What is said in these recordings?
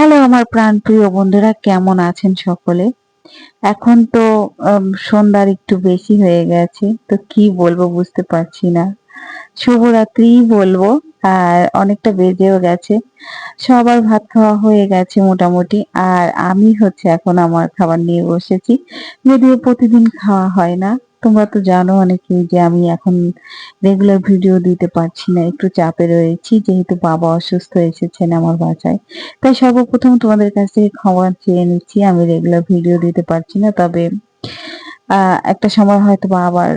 Hello আমার প্রাণ প্রিয় বন্ধুরা, কেমন আছেন সকলে? এখন তো সন্ধ্যার একটু বেশি হয়ে গেছে, তো কি বলব বুঝতে পারছি না। শুভরাত্রি বলব, আর অনেকটা বেজেও গেছে, সবার ভাত খাওয়া হয়ে গেছে মোটামুটি, আর আমি হচ্ছে এখন আমার খাবার নিয়ে বসেছি, যদিও প্রতিদিন খাওয়া হয় না। তোমরা তো জানো অনেকেই যে আমি এখন রেগুলার ভিডিও দিতে পারছি না, একটু চাপে রয়েছি, যেহেতু বাবা অসুস্থ এসেছেন আমার বাসায়। তাই সর্বপ্রথম তোমাদের কাছ থেকে ক্ষমা চেয়ে নিচ্ছি, আমি রেগুলার ভিডিও দিতে পারছি না, তবে একটা সময় হয়তো বা আবার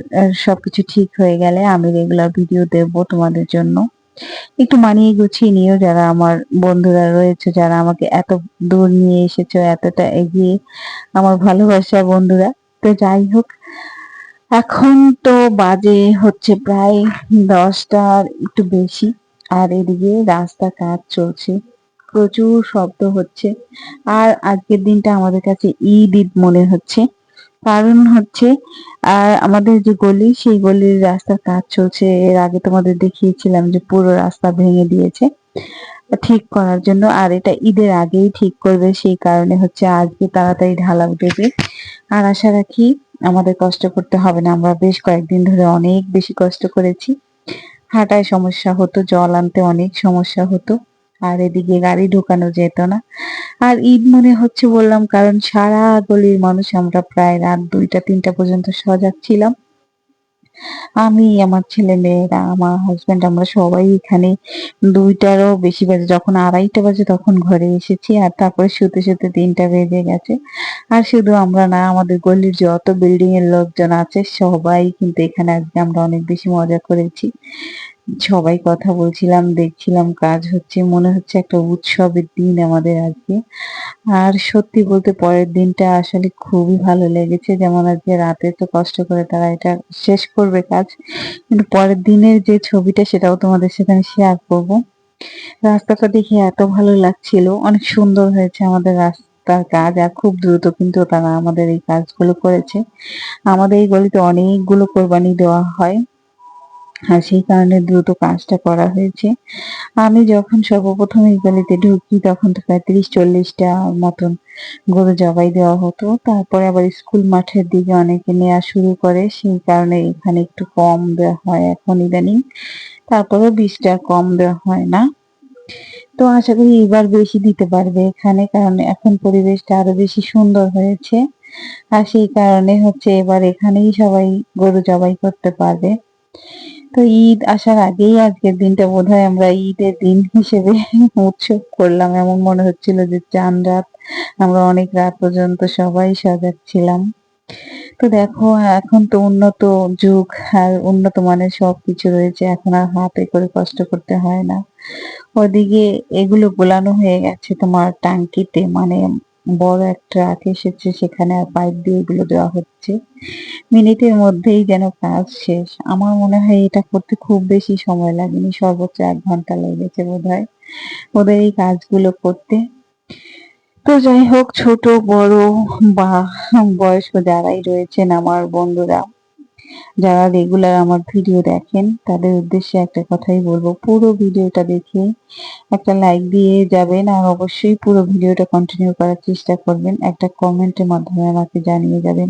সবকিছু ঠিক হয়ে গেলে আমি রেগুলার ভিডিও দেব তোমাদের জন্য। একটু মানিয়ে গুছিয়ে নিও যারা আমার বন্ধুরা রয়েছে, যারা আমাকে এত দূর নিয়ে এসেছ, এতটা এগিয়ে আমার ভালোবাসার বন্ধুরা। তো যাই হোক এখন তো বাজে হচ্ছে প্রায় দশটার একটু বেশি। আর এদিকে রাস্তা কাজ চলছে, প্রচুর শব্দ হচ্ছে। আর আজকের দিনটা আমাদের কাছে ঈদ ঈদ মনে হচ্ছে। কারণ হচ্ছে, আর আমাদের যে গলি, সেই গলির রাস্তার কাজ চলছে। এর আগে তোমাদের দেখিয়েছিলাম যে পুরো রাস্তা ভেঙে দিয়েছে ঠিক করার জন্য। আর এটা ঈদের আগেই ঠিক করবে, সেই কারণে হচ্ছে আজকে তাড়াতাড়ি ঢালা উঠেছে। আর আশা রাখি আমাদের কষ্ট করতে হবে না। আমরা বেশ কয়েকদিন ধরে অনেক বেশি কষ্ট করেছি। হাঁটায় সমস্যা হতো, জল আনতে অনেক সমস্যা হতো, আর এদিকে গাড়ি ঢোকানো যেত না। আর ঈদ মনে হচ্ছে বললাম, কারণ সারা গলির মানুষ আমরা প্রায় রাত দুইটা, তিনটা পর্যন্ত সজাগ ছিলাম। আমি, আমার ছেলে মেয়েরা আমার হাজবেন্ড আমরা সবাই এখানে দুইটারও বেশি বাজে। যখন আড়াইটা বাজে তখন ঘরে এসেছি আর তারপরে শুতে শুতে তিনটা বেজে গেছে। আর শুধু আমরা না, আমাদের গলির যত বিল্ডিং এর লোকজন আছে, সবাই কিন্তু এখানে আজকে আমরা অনেক বেশি মজা করেছি। সবাই কথা বলছিলাম, দেখছিলাম কাজ হচ্ছে, মনে হচ্ছে একটা উৎসবের দিন আমাদের আজকে। আর সত্যি বলতে পরের দিনটা আসলে খুবই ভালো লেগেছে, যেমন আজকে রাতে তো কষ্ট করে তারা এটা শেষ করবে কাজ, কিন্তু পরের দিনের যে ছবিটা সেটাও তোমাদের সাথে আমি শেয়ার করব। রাস্তাটা দেখে এত ভালো লাগছিল, অনেক সুন্দর হয়েছে আমাদের রাস্তার কাজ, আর খুব দ্রুত কিন্তু তারা আমাদের এই কাজগুলো করেছে। আমাদের এই গলিতে অনেকগুলো কোরবানি দেওয়া হয়। আর সেই কারণে দ্রুত কাজটা করা হয়েছে। আমি যখন সর্বপ্রথম এই গলিতে ঢুকি, তখন তো প্রায় তিরিশ চল্লিশটা মতন গরু জবাই দেওয়া হতো। তারপরে আবার স্কুল মাঠের দিকে অনেকে নেওয়া শুরু করে। সেই কারণে এখানে একটু কম দেওয়া হয় এখন ইদানিং। তারপরেও বীজটা কম দেওয়া হয় না। তো আশা করি এবার বেশি দিতে পারবে এখানে, কারণ এখন পরিবেশটা আরও বেশি সুন্দর হয়েছে। আর সেই কারণে হচ্ছে এবার এখানেই সবাই গরু জবাই করতে পারবে। তো ঈদ আসার আগেই আজকের দিনটা বোধহয় আমরা ঈদের দিন হিসেবে উৎসব করলাম। এমন মনে হচ্ছিল যে চান রাত, আমরা অনেক রাত পর্যন্ত সবাই সজাগ ছিলাম তো দেখো, এখন তো উন্নত যুগ আর উন্নত মানের সবকিছু রয়েছে। এখন আর হাতে করে কষ্ট করতে হয় না। ওদিকে এগুলো গোলানো হয়ে গেছে তোমার টাঙ্কিতে। মানে বড় একটা ট্রাক এসেছে, সেখানে আর পাইপ দিয়ে এগুলো দেওয়া হচ্ছে। মিনিটের মধ্যেই যেন কাজ শেষ। আমার মনে হয় এটা করতে খুব বেশি সময় লাগেনি, সর্বোচ্চ এক ঘণ্টা লেগেছে বোধ হয় ওদের এই কাজগুলো করতে। তো যাই হোক, ছোট, বড় বা বয়স্ক যারাই রয়েছেন, আমার বন্ধুরা যারা রেগুলার আমার ভিডিও দেখেন, তাদের উদ্দেশ্যে একটা কথাই বলব, পুরো ভিডিওটা দেখে একটা লাইক দিয়ে যাবেন আর অবশ্যই পুরো ভিডিওটা কন্টিনিউ করার চেষ্টা করবেন, একটা কমেন্টের মাধ্যমে আমাকে জানিয়ে যাবেন।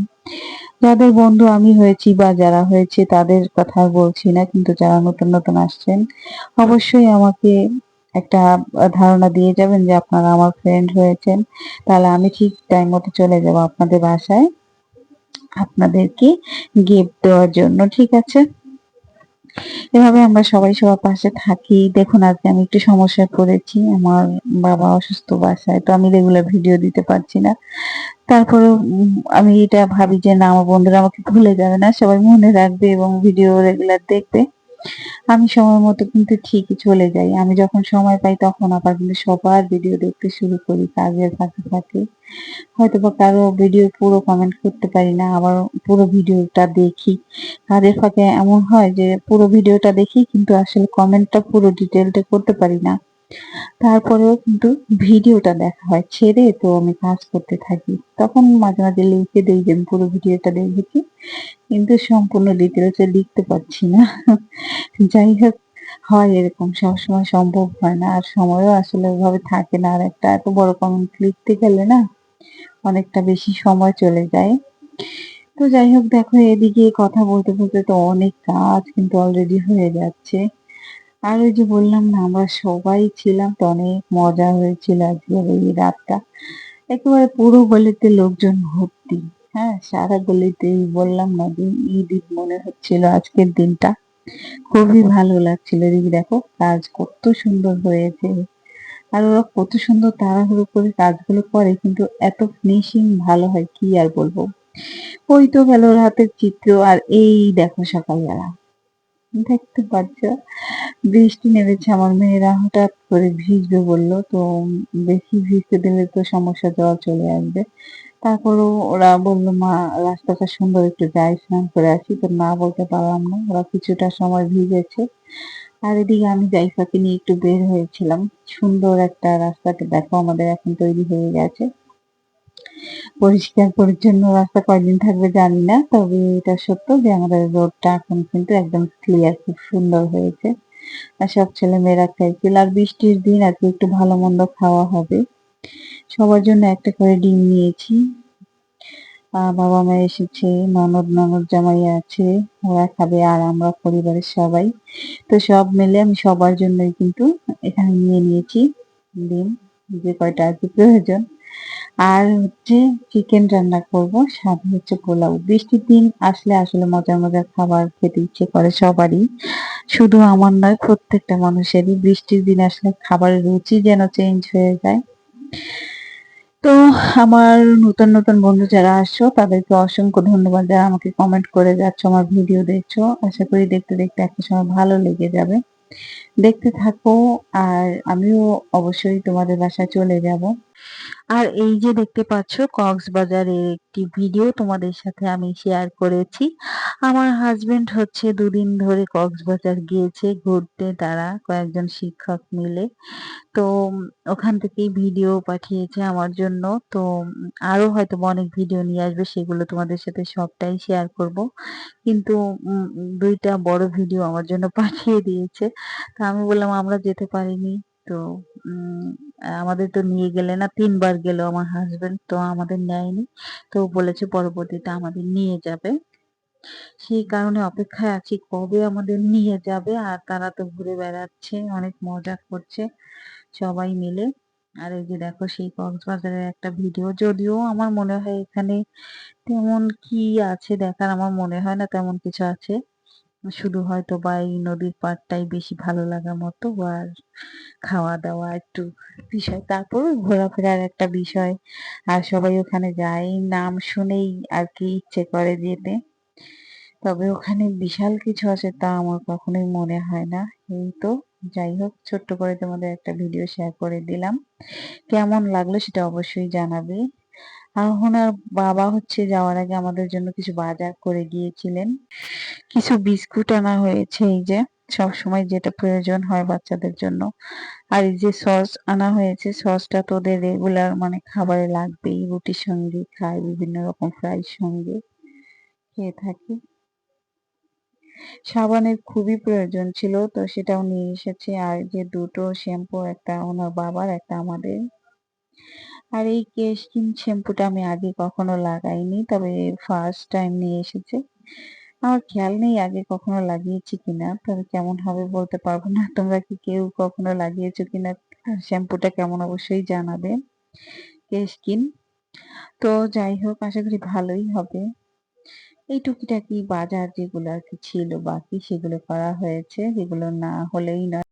যাদের বন্ধু আমি হয়েছি বা যারা হয়েছে তাদের কথা বলছি না, কিন্তু যারা নতুন নতুন আসছেন, অবশ্যই আমাকে একটা ধারণা দিয়ে যাবেন যে আপনারা আমার ফ্রেন্ড হয়েছেন, তাহলে আমি ঠিক টাইম মতো চলে যাব আপনাদের বাসায়। আপনাদেরকে গিফট দেওয়ার জন্য, ঠিক আছে? এভাবে আমরা সবাই সবার পাশে থাকি। দেখুন, আজকে আমি একটু সমস্যায় পড়েছি। আমার বাবা অসুস্থ বাসায়, তো আমি রেগুলার ভিডিও দিতে পারছি না। তারপরে আমি এটা ভাবি যে, না, আমার বন্ধুরা আমাকে ভুলে যাবে না। সবাই মনে রাখবে এবং ভিডিও রেগুলার দেখবে। আমি সময় মতো কিন্তু ঠিকই চলে যাই। আমি যখন সময় পাই তখন আবার কিন্তু সবার ভিডিও দেখতে শুরু করি কাজের ফাঁকে ফাঁকে। হয়তো বা কারও ভিডিও পুরো কমেন্ট করতে পারি না, আবার পুরো ভিডিওটা দেখি। কাজের ফাঁকে এমন হয় যে পুরো ভিডিওটা দেখি কিন্তু আসলে কমেন্টটা পুরো ডিটেলটা করতে পারি না। তারপরেও কিন্তু ভিডিওটা দেখা হয়, ছেড়ে তো আমি কাজ করতে থাকি। তখন মাঝে মাঝে লিখে দিই যে পুরো ভিডিওটা দেখেছি, কিন্তু সম্পূর্ণ ডিটেলসে লিখতে পারছি না। যাই হোক, হয় এরকম, সবসময় সম্ভব হয় না, আর সময়ও আসলে ওইভাবে থাকে না। আর একটা এত বড় কমেন্ট লিখতে গেলে না, অনেকটা বেশি সময় চলে যায়। তো যাই হোক, দেখো এদিকে কথা বলতে বলতে তো অনেক কাজ কিন্তু অলরেডি হয়ে যাচ্ছে। আর ওই যে বললাম না, আমরা সবাই ছিলাম তো অনেক মজা হয়েছিল আজকে এই রাতটা। একেবারে পুরো গলিতে লোকজন ভর্তি হ্যাঁ সারা গলিতে বললাম না যে ঈদ ঈদ মনে হচ্ছিল আজকের দিনটা। খুবই ভালো লাগছিল এদিকে দেখো কাজ কত সুন্দর হয়েছে। আর ওরা কত সুন্দর তাড়াহুড়ো করে কাজগুলো করে, কিন্তু এত ফিনিশিং ভালো হয়, কি আর বলব। ওই তো গেল রাতের চিত্র, আর এই দেখো সকালবেলা। দেখতে পাচ্ছ? বৃষ্টি নেমেছে, আমার মেয়েরা হঠাৎ করে ভিজবে বলল। তো বেশি ভিজতে দিলে তো সমস্যা জল চলে আসবে। তারপরও ওরা বলল, মা, রাস্তাটা সুন্দর, একটু যাই, স্নান করে আসি। তো না বলতে পারলাম না, ওরা কিছুটা সময় ভিজেছে। আর এদিকে আমি জাইফাকে নিয়ে একটু বের হয়েছিলাম। সুন্দর একটা রাস্তাকে দেখো, আমাদের এখন তৈরি হয়ে গেছে। পরিষ্কার পরিচ্ছন্ন রাস্তা কয়দিন থাকবে জানি না, তবে এটা সত্য যে আমাদের রোডটা এখন কিন্তু একদম ক্লিয়ার খুব সুন্দর হয়েছে। সব ছেলে মেয়েরা খাইছিল আর বৃষ্টির দিন আজকে একটু ভালো মন্দ খাওয়া হবে। সবার জন্য একটা করে ডিম নিয়েছি। বাবা মা এসেছে, ননদ ননদ জামাই আছে, ওরা খাবে আর আমরা পরিবারের সবাই। তো সব মিলে আমি সবার জন্যই কিন্তু এখানে নিয়ে নিয়েছি ডিম, যে কয়টা কি প্রয়োজন। আর হচ্ছে চিকেন রান্না করব সাথে হচ্ছে পোলাও। বৃষ্টির দিন আসলে আসলে মজার মজার খাবার খেতে ইচ্ছে করে সবারই। শুধু আমার নয়, প্রত্যেকটা মানুষেরই বৃষ্টির দিন আসলে খাবারের রুচি যেন চেঞ্জ হয়ে যায়। তো আমার নতুন নতুন বন্ধু যারা আসছো, তাদেরকে অসংখ্য ধন্যবাদ যারা আমাকে কমেন্ট করে যাচ্ছ, আমার ভিডিও দেখছ। আশা করি দেখতে দেখতে একটা সময় ভালো লেগে যাবে। দেখতে থাকো, আর আমিও অবশ্যই তোমাদের বাসায় চলে যাব। আর এই যে দেখতে পাচ্ছ কক্সবাজারের একটি ভিডিও তোমাদের সাথে আমি শেয়ার করেছি। আমার হাজবেন্ড হচ্ছে দুদিন ধরে কক্সবাজার গিয়েছে ঘুরতে, তারা কয়েকজন শিক্ষক মিলে। তো ওখান থেকেই ভিডিও পাঠিয়েছে আমার জন্য। তো আরও হয়তো অনেক ভিডিও নিয়ে আসবে, সেগুলো তোমাদের সাথে সবটাই শেয়ার করব। কিন্তু দুইটা বড় ভিডিও আমার জন্য পাঠিয়ে দিয়েছে। তা আমি বললাম, আমরা যেতে পারিনি। তো আমাদের তো নিয়ে গেলে না, তিনবার গেল আমার হাজবেন্ড তো আমাদের নেয়নি। তো বলেছে পরবর্তীতে আমাদের নিয়ে যাবে। সেই কারণে অপেক্ষায় আছি, কবে আমাদের নিয়ে যাবে? আর তারা তো ঘুরে বেড়াচ্ছে, অনেক মজা করছে সবাই মিলে। আর এই যে দেখো, সেই কক্সবাজারের একটা ভিডিও যদিও আমার মনে হয় এখানে তেমন কি আছে দেখার আমার মনে হয় না, তেমন কিছু আছে। শুধু হয়তো বা এই নদীর পাড়টাই বেশি ভালো লাগার মতো আর খাওয়া দাওয়া একটু বিষয়। তারপর ঘোরাফেরার একটা বিষয়। আর সবাই ওখানে যায়, নাম শুনেই আর কি ইচ্ছে করে যেতে। তবে ওখানে বিশাল কিছু আছে তা আমার কখনোই মনে হয় না। এই তো, যাই হোক, ছোট্ট করে তোমাদের একটা ভিডিও শেয়ার করে দিলাম। কেমন লাগল সেটা অবশ্যই জানাবে। আর বাবা হচ্ছে যাওয়ার আগে আমাদের জন্য কিছু বাজার করে গিয়েছিলেন। কিছু বিস্কুট আনা হয়েছে এই যে সব সময় যেটা প্রয়োজন হয় বাচ্চাদের জন্য। আর এই যে সস আনা হয়েছে, সসটা তো ওদের রেগুলার মানে খাবারে লাগবেই, রুটির সঙ্গে খায়, বিভিন্ন রকম ফ্রাইর সঙ্গে খেয়ে থাকি। সাবানের খুবই প্রয়োজন ছিল, তো সেটাও নিয়ে এসেছে। আর যে দুটো শ্যাম্পু, একটা ওনার বাবার, একটা আমাদের। আর এই কেশ কিং শ্যাম্পুটা আমি আগে কখনো লাগাইনি, তবে ফার্স্ট টাইম নিয়ে এসেছে। আমার খেয়াল নেই আগে কখনো লাগিয়েছি কিনা, তবে কেমন হবে বলতে পারব না। তোমরা কি কেউ কখনো লাগিয়েছো কিনা? শ্যাম্পুটা কেমন অবশ্যই জানাবে। কেশ কেশকিন তো যাই হোক, আশা করি ভালোই হবে। এই টুকিটাকি বাজার যেগুলো আর কি ছিল বাকি, সেগুলো করা হয়েছে। যেগুলো না হলেই নয়।